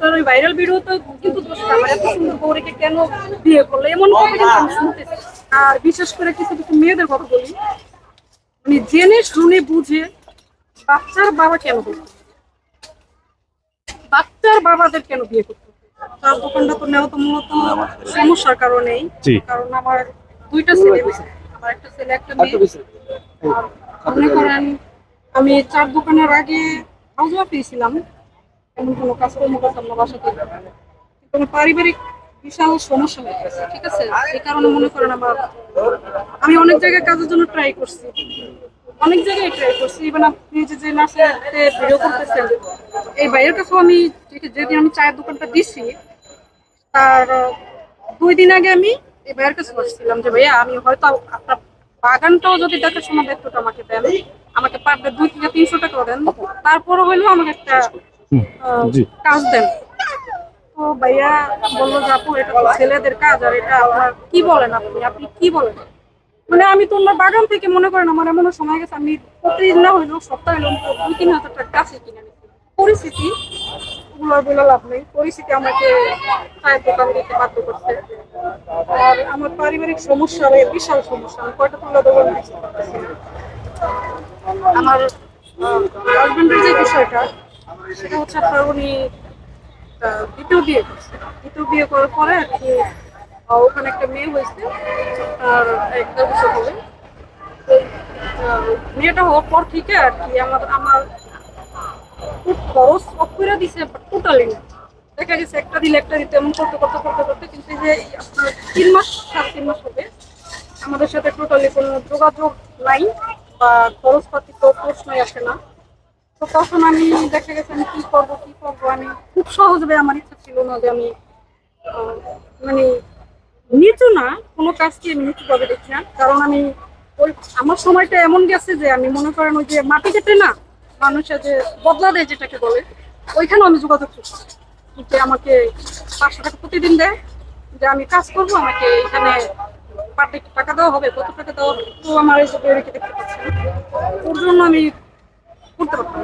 আপনার ওই viral video তো কিন্তু দোষ না। আমার এত সুন্দর বউরিকে কেন বিয়ে করল? এমন কথা কিন্তু আমি শুনতেছি আর বিশেষ করে কিছু কিছু মেয়েদের কথা বলি। মানে জেনে শুনে বুঝে বাচ্চার বাবা কেন করতো বাচ্চার বাবাদের কেন বিয়ে করতো তার দোকানটা তো নেওয়া তো মূলত সমস্যার কারণেই। কারণ আমার দুইটা ছেলে আমার একটা ছেলে একটা মেয়ে। মনে করেন আমি চার দোকানের আগে হাউস ওয়াইফ ছিলাম। এমন কোনো কাজকর্ম করতাম না বাসাতে। কোনো পারিবারিক বিশাল সমস্যা হয়ে গেছে ঠিক আছে? এই কারণে মনে করেন আমার আমি অনেক জায়গায় কাজের জন্য ট্রাই করছি। অনেক জায়গায় ট্রাই করছি। ইভেন আপনি যে যে নার্সেতে ভিডিও করতেছেন, এই বাইরের কাছেও আমি যেদিন আমি চায়ের দোকানটা দিছি, তার, দুই দিন আগে আমি এই ভাইয়ের কাছে বসছিলাম যে, ভাইয়া, আমি হয়তো আপনার বাগানটাও যদি দেখাশোনা দায়িত্বটা আমাকে দেন, আমাকে পার দুই থেকে তিনশো টাকা দেন তারপরে হইলেও আমাকে একটা। কাজ দেন। তো ভাইয়া বলল যে আপু এটা তো ছেলেদের কাজ আর এটা আপনার কি বলেন আপনি? আপনি কি বলেন? মানে আমি তো ওনার বাগান থেকে মনে করেন আমার এমন সময় গেছে আমি প্রতিদিন না হইলেও সপ্তাহে অন্তত দুই তিন হাজার টাকা গাছে কিনে পরিস্থিতি ওগুলো বলে লাভ নেই। পরিস্থিতি আমাকে চায়ের দোকান দিতে বাধ্য করছে। আর আমার পারিবারিক সমস্যা বিশাল সমস্যা আমি কয়টা তুলে দেবো। আমার হাজবেন্ডের যে বিষয়টা সেটা হচ্ছে আপনার উনি দ্বিতীয় বিয়ে করছে। দ্বিতীয় বিয়ে করার পরে আর কি ওখানে একটা মেয়ে হয়েছে আর এক দেড় বছর হবে। মেয়েটা হওয়ার পর থেকে আর কি আমার আমার খুব খরচ অফ করে দিছে টোটালি না। দেখা গেছে একটা দিলে একটা দিতে, এমন করতে করতে করতে করতে, কিন্তু যে আপনার তিন মাস, সাড়ে তিন মাস হবে, আমাদের সাথে টোটালি কোনো যোগাযোগ নাই বা খরচপাতি তো প্রশ্নই আসে না। তো তখন আমি দেখা গেছে আমি কি করব কি করব? আমি খুব সহজভাবে আমার ইচ্ছা ছিল না যে আমি মানে নিচু না, কোনো কাজকে আমি নিচু ভাবে দেখি না। কারণ আমি ওই, আমার সময়টা এমন গেছে যে আমি মনে করেন ওই যে মাটি কেটে না মানুষের যে বদলা দেয় যেটাকে বলে, ওইখানেও আমি যোগাযোগ করছি। যে আমাকে পাঁচশো টাকা প্রতিদিন দেয়, যে আমি কাজ করব, আমাকে এখানে পার টাকা দেওয়া হবে, কত টাকা দেওয়া হবে? তো আমার এই যে দেখতে পাচ্ছি ওর জন্য আমি করতে পারতাম।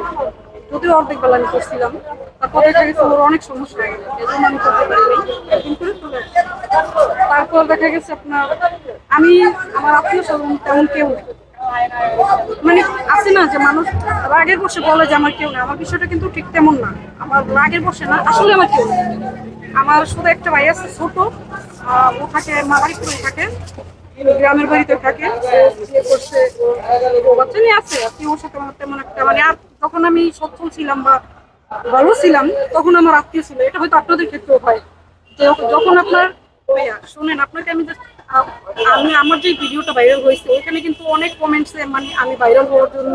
যদিও অর্ধেক বেলা আমি করছিলাম তারপর দেখা গেছে ওর অনেক সমস্যা হয়ে গেছে, এজন্য আমি করতে পারিনি। কিন্তু তারপর দেখা গেছে আপনার, আমি, আমার আত্মীয় স্বজন তেমন কেউ। মানে আছে না যে মানুষ রাগের বসে বলে যে আমার কেউ নেই, আমার বিষয়টা কিন্তু ঠিক তেমন না। আমার রাগের বসে না, আসলে আমার কেউ আমার শুধু একটা ভাই আছে ছোট ও থাকে মাদারীপুরে থাকে। গ্রামের বাড়িতে থাকে করছে বাচ্চা নিয়ে আছে, আর কি ওর সাথে আমার তেমন একটা মানে আর যখন আমি সচ্ছল ছিলাম বা ভালো ছিলাম, তখন আমার আত্মীয় ছিল। এটা হয়তো আপনাদের ক্ষেত্রেও হয়। যে যখন আপনার শুনেন, আপনাকে আমি আমি, আমার যে ভিডিওটা ভাইরাল হয়েছে ওইখানে কিন্তু অনেক কমেন্টসে মানে আমি ভাইরাল হওয়ার জন্য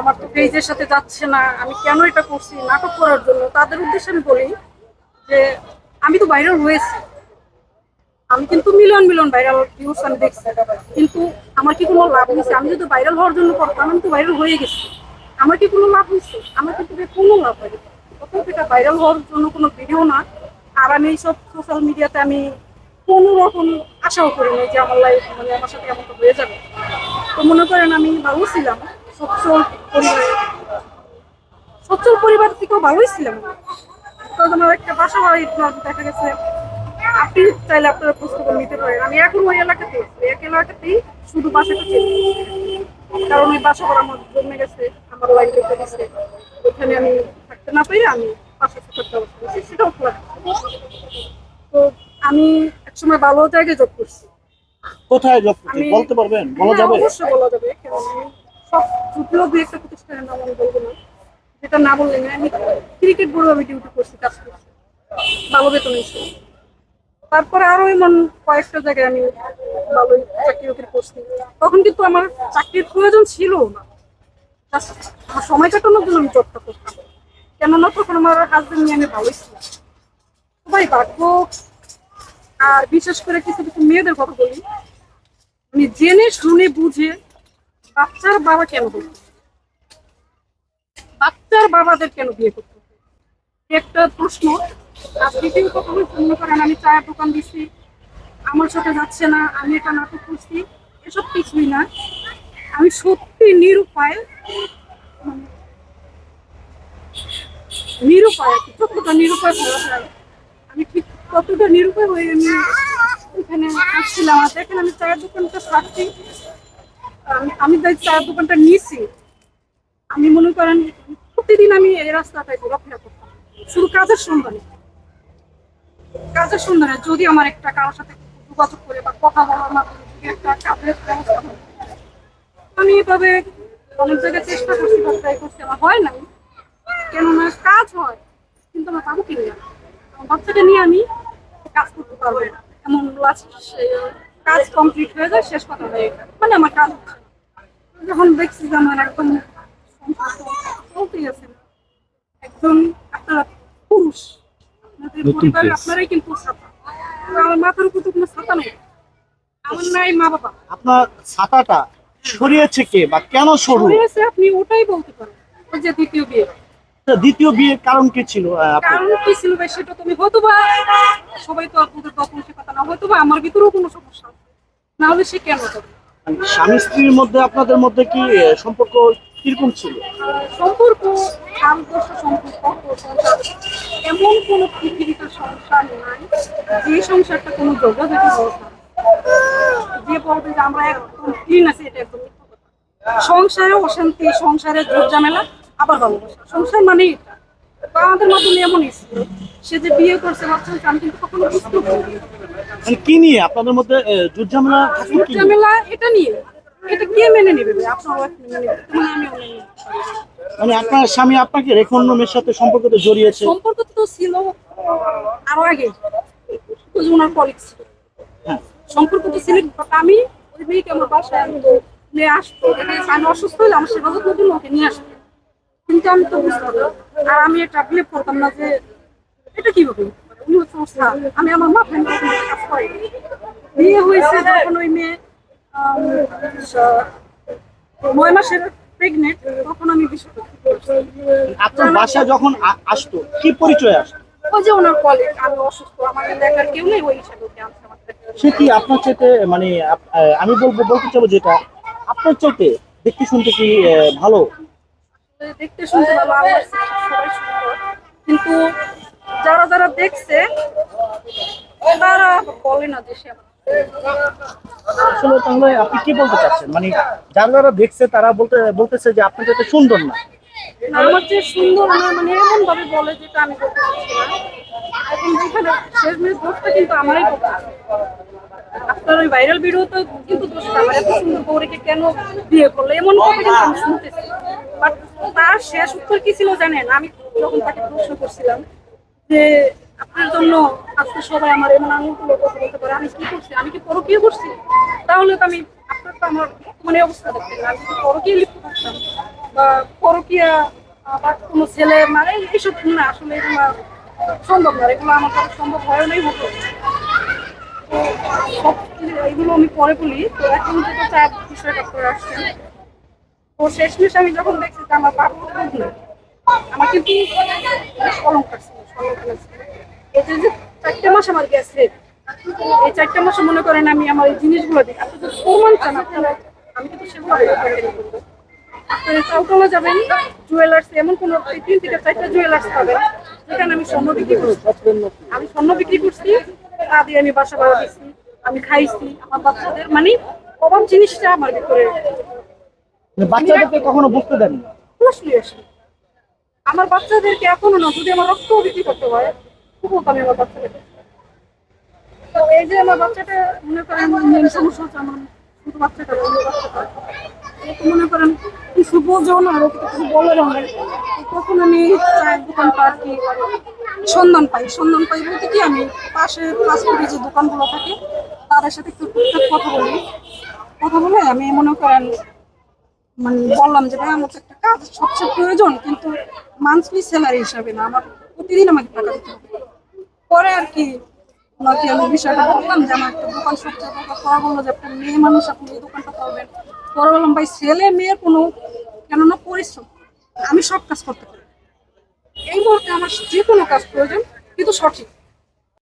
আমার তো পেজের সাথে যাচ্ছে না, আমি কেন এটা করছি, নাটক করার জন্য, তাদের উদ্দেশ্যে আমি বলি যে, আমি তো ভাইরাল হয়েছি। আমি কিন্তু মিলিয়ন মিলিয়ন ভাইরাল ভিউজ আমি দেখছি। কিন্তু আমার কি কোনো লাভ হয়েছে? আমি যদি ভাইরাল হওয়ার জন্য করতাম, আমি তো ভাইরাল হয়ে গেছি। আমার কি কোনো লাভ হয়েছে? আমার কিন্তু কোনো লাভ হয়নি। অতএব এটা ভাইরাল হওয়ার জন্য কোনো ভিডিও না। আর আমি এইসব সোশ্যাল মিডিয়াতে আমি কোনো রকম আশাও করি নাই যে আমার লাইফ মানে আমার সাথে এমনটা হয়ে যাবে। তো মনে করেন আমি ভালো ছিলাম, সচ্ছল পরিবারে সচ্ছল পরিবার থেকেও ভালোই ছিলাম। তো আমার একটা বাসা বাড়ি, দেখা গেছে আপনি চাইলে আপনারা করে নিতে পারেন। আমি এখন ওই এলাকাতে এক এলাকাতেই শুধু বাসাটা চেঞ্জ কারণ ওই বাসা ভাড়া আমার জমে গেছে আমার লাইন কেটে গেছে। ওখানে আমি থাকতে না পেরে আমি পাশে থাকার ব্যবস্থা করছি সেটাও খোলা তো আমি একসময় ভালো জায়গায় জব করছি। কোথায় জব করতে আমি- বলতে পারবেন? বলা হ্যাঁ, যাবে? অবশ্যই বলা যাবে। কারণ সব যদিও দু একটা প্রতিষ্ঠানের নাম আমি বলব না। যেটা না বললে আমি ক্রিকেট বোর্ডে আমি ডিউটি করছি কাজ করছি। ভালো বেতন তারপরে আরও এমন কয়েকটা জায়গায় আমি ভালো চাকরি বাকরি করছি। তখন কিন্তু আমার চাকরির প্রয়োজন ছিল না। সময় কাটানোর জন্য আমি জবটা করতাম। কেননা তখন আমার হাজবেন্ড নিয়ে আমি ভালোই ছিলাম। সবাই ভাগ্য, আর বিশেষ করে কিছু কিছু মেয়েদের কথা বলি। মানে জেনে, শুনে, বুঝে বাচ্চার বাবা কেন করতো বাচ্চার বাবাদের কেন বিয়ে করতো একটা প্রশ্ন করেন, আমি চায়ের দোকান আমার সাথে যাচ্ছে না, আমি নাটক এসব কিছুই না। আমি সত্যি নিরুপায় নিরুপায় নিরুপায় আমি ঠিক কতটা নিরুপায় হয়ে আমি এখানে আসছিলাম, আর দেখেন আমি চায়ের দোকানটা থাকছি আমি আমি তাই চায়ের দোকানটা নিয়েছি আমি মনে করেন প্রতিদিন আমি এই রাস্তাটাই ঘোরাফেরা করতাম। শুধু কাজের সন্ধানে। কাজের সন্ধানে যদি আমার একটা কারোর সাথে যোগাযোগ করে বা কথা বলার মাধ্যমে একটা কাজের ব্যবস্থা আমি এভাবে অনেক জায়গায় চেষ্টা করছি বা ট্রাই করছি, আমার হয় নাই। কেননা কাজ হয়, কিন্তু আমার পাবো কি না আমার বাচ্চাকে নিয়ে আমি কাজ করতে পারব না। এমন লাস্ট কাজ কমপ্লিট হয়ে যায়, শেষ কথা হয়ে মানে আমার কাজ যখন দেখছি যে আমার একদম চলতেই আছে একজন আপনারা পুরুষ নতুন আপনারাই কিন্তু ছাতা। আমার মাথার উপর তো কোনো ছাতা নেই। আমার নাই মা বাবা। আপনার ছাতাটা সরিয়েছে কে বা কেন সরু? হয়েছে আপনি ওটাই বলতে পারেন। ওই যে দ্বিতীয় বিয়ে। দ্বিতীয় বিয়ের কারণ কি ছিল কারণ কি ছিল ভাই সেটা তুমি হয়তো বা সবাই তো আপনাদের তখন সে কথা না হয়তো বা আমার ভিতরেও কোনো সমস্যা না হলে সে কেন মানে স্বামী স্ত্রীর মধ্যে আপনাদের মধ্যে কি সম্পর্ক কীরকম ছিল? সম্পর্ক এমন কোনো পৃথিবীতে সংসার নাই যে সংসারটা কোনো যে বলবে যে আমরা একদম ক্লিন আছি এটা একদম সংসারে অশান্তি সংসারে ঝোর ঝামেলা আবার ভালোবাসা। সংসার মানে এটা। আমাদের মাধ্যমে এমনই ছিল সে যে বিয়ে করছে হয়েছে, আমি কিন্তু কখনো বুঝতে পারিনি মানে কি নিয়ে? আপনাদের মধ্যে যুদ্ধ ঝামেলা? ঝামেলা এটা নিয়ে। এটা কে মেনে নেবে? আপনার wife মেনে নেবে। মেনে মানে আপনার স্বামী আপনাকে রেখে অন্য মেয়ের সাথে সম্পর্কতে জড়িয়েছে? সম্পর্ক তো ছিল আরও আগে। ওই ওনার কলিগ ছিল। হ্যাঁ। সম্পর্ক তো ছিল আমি ওই মেয়েকে আমার বাসায় আনতো নিয়ে আসতো দেখা গেছে আমি অসুস্থ হলে আমার সেবা যত্নের জন্য ওকে নিয়ে আসতো কিন্তু আমি তো বুঝতে আর আমি এটা বিলিভ করতাম না যে এটা কীভাবে? উনি হচ্ছে আমার স্যার আমি আমার মাথায় কাজ করি বিয়ে হয়েছে যখন ওই মেয়ে আম, নয় মাসের প্রেগনেন্ট তখন আমি আপনার বাসায় যখন আসতো কি পরিচয় আসতো? ওই যে ওনার কলেজ আমি অসুস্থ আমাকে দেখার কেউ নেই ওই হিসাবে ওকে আনছে আমার সে কি আপনার মানে আমি বলব বলতে চাবো যেটা আপনার চাইতে দেখতে শুনতে কি ভালো? দেখতে শুনতে ভালো আমার সবাই সুন্দর। কিন্তু যারা যারা দেখছে তারা বলে না যে সে আমার। আসলে তাহলে আপনি কি বলতে চাচ্ছেন? মানে যারা দেখছে, তারা বলতে, বলতেছে যে আপনার চাইতে সুন্দর না। আমার যে সুন্দর না মানে বলে যেটা আমি শেষ কিন্তু আপনার ওই ভাইরাল ভিডিও তো কিন্তু আমার। এত সুন্দর কেন বিয়ে কিন্তু আমি বাট তার শেষ উত্তর কি ছিল জানেন? আমি যখন তাকে প্রশ্ন করছিলাম যে আপনার জন্য আজকে সবাই আমার এমন আঙুলগুলো বলতে পারে আমি কি করছি? আমি কি পরকীয় করছি? তাহলে তো আমি, আপনার তো আমার মানে অবস্থা দেখতেন আমি যদি পরকীয় লিপ্ত থাকতাম। বা পরকীয়া বা কোনো ছেলে মানে এইসব না, আসলে এগুলো সম্ভব না, এগুলো আমার কাছে সম্ভব হয় নাই হতো। তো সব এগুলো আমি পরে বলি। তো এখন যেটা চাপ বিষয়টা করে আসছেন তো শেষমেশ আমি যখন দেখছি যে আমার বাবু আমার কিন্তু বেশ অলঙ্কার ছিল। এই যে চারটে মাস আমার গেছে এই চারটে মাসে মনে করেন আমি আমার এই জিনিসগুলো দিই। আপনি যদি প্রমাণ চান আপনারা আমি কিন্তু সেগুলো আপনারা চাউতলা যাবেন জুয়েলার্স এমন কোনো তিন থেকে চারটা জুয়েলার্স পাবেন যেখানে আমি স্বর্ণ বিক্রি করছি। আমি স্বর্ণ বিক্রি করছি তা দিয়ে আমি বাসা ভাড়া দিচ্ছি আমি খাইছি আমার বাচ্চাদের মানে অভাব জিনিসটা আমার ভিতরে মানে বাচ্চাদেরকে কখনো বুঝতে দেন প্রশ্নই আসে আমার বাচ্চাদেরকে এখনও না যদি আমার রক্ত বিক্রি করতে হয় খুব আমি বাচ্চাদেরকে তো এই যে আমার বাচ্চাটা, মনে করেন মেন সমস্যা বাচ্চাটা মনে করেন কিছু বোঝেও না আর কিছু বলে না তখন আমি চায়ের দোকান কি, সন্ধান পাই। সন্ধান পাই বলতে কি, আমি পাশে পাসপোর্টে যে দোকানগুলো থাকে, তাদের সাথে একটু কথা বলি। কথা বলে আমি মনে করেন মানে বললাম যে, ভাই, আমার একটা কাজ সবচেয়ে প্রয়োজন, কিন্তু মান্থলি স্যালারি হিসাবে না, আমার প্রতিদিন আমাকে টাকা দিতে হবে। পরে আর কি আমি বিষয়টা বললাম একটা দোকান যে আপনার মেয়ে মানুষ, আপনি এই দোকানটা করবেন। পরে বললাম, ভাই, ছেলে মেয়ের কোনো পরিশ্রম। আমি সব কাজ করতে পারি। এই মুহূর্তে আমার যে কোনো কাজ প্রয়োজন, কিন্তু সঠিক।